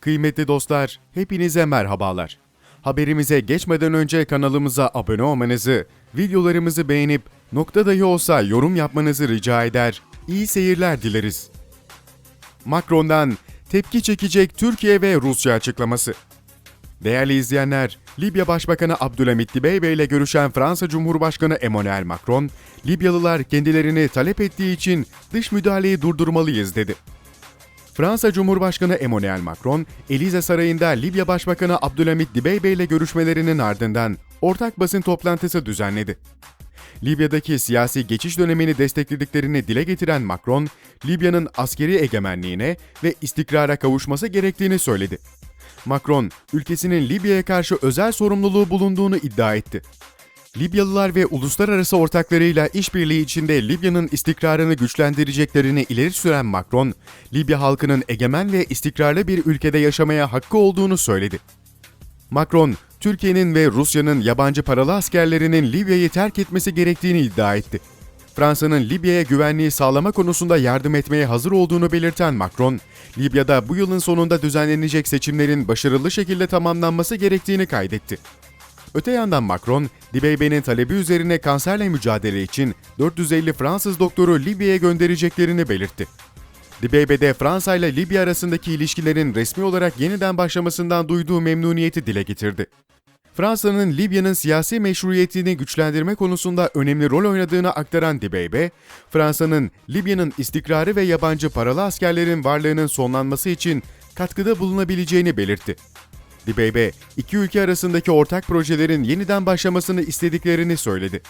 Kıymetli dostlar, hepinize merhabalar. Haberimize geçmeden önce kanalımıza abone olmanızı, videolarımızı beğenip nokta dahi olsa yorum yapmanızı rica eder. İyi seyirler dileriz. Macron'dan tepki çekecek Türkiye ve Rusya açıklaması. Değerli izleyenler, Libya Başbakanı Abdülhamit Dibeybe ile görüşen Fransa Cumhurbaşkanı Emmanuel Macron, Libyalılar kendilerini talep ettiği için dış müdahaleyi durdurmalıyız dedi. Fransa Cumhurbaşkanı Emmanuel Macron, Elize Sarayı'nda Libya Başbakanı Abdülhamit Dibeybe ile görüşmelerinin ardından ortak basın toplantısı düzenledi. Libya'daki siyasi geçiş dönemini desteklediklerini dile getiren Macron, Libya'nın askeri egemenliğine ve istikrara kavuşması gerektiğini söyledi. Macron, ülkesinin Libya'ya karşı özel sorumluluğu bulunduğunu iddia etti. Libyalılar ve uluslararası ortaklarıyla işbirliği içinde Libya'nın istikrarını güçlendireceklerini ileri süren Macron, Libya halkının egemen ve istikrarlı bir ülkede yaşamaya hakkı olduğunu söyledi. Macron, Türkiye'nin ve Rusya'nın yabancı paralı askerlerinin Libya'yı terk etmesi gerektiğini iddia etti. Fransa'nın Libya'ya güvenliği sağlama konusunda yardım etmeye hazır olduğunu belirten Macron, Libya'da bu yılın sonunda düzenlenecek seçimlerin başarılı şekilde tamamlanması gerektiğini kaydetti. Öte yandan Macron, Dibeybe'nin talebi üzerine kanserle mücadele için 450 Fransız doktoru Libya'ya göndereceklerini belirtti. Dibeybe de Fransa ile Libya arasındaki ilişkilerin resmi olarak yeniden başlamasından duyduğu memnuniyeti dile getirdi. Fransa'nın Libya'nın siyasi meşruiyetini güçlendirme konusunda önemli rol oynadığını aktaran Dibeybe, Fransa'nın Libya'nın istikrarı ve yabancı paralı askerlerin varlığının sonlanması için katkıda bulunabileceğini belirtti. Dibeybe, iki ülke arasındaki ortak projelerin yeniden başlamasını istediklerini söyledi.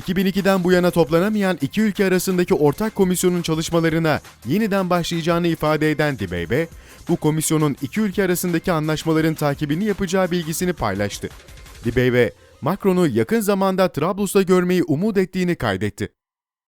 2002'den bu yana toplanamayan iki ülke arasındaki ortak komisyonun çalışmalarına yeniden başlayacağını ifade eden Dibeybe, bu komisyonun iki ülke arasındaki anlaşmaların takibini yapacağı bilgisini paylaştı. Dibeybe, Macron'u yakın zamanda Trablus'ta görmeyi umut ettiğini kaydetti.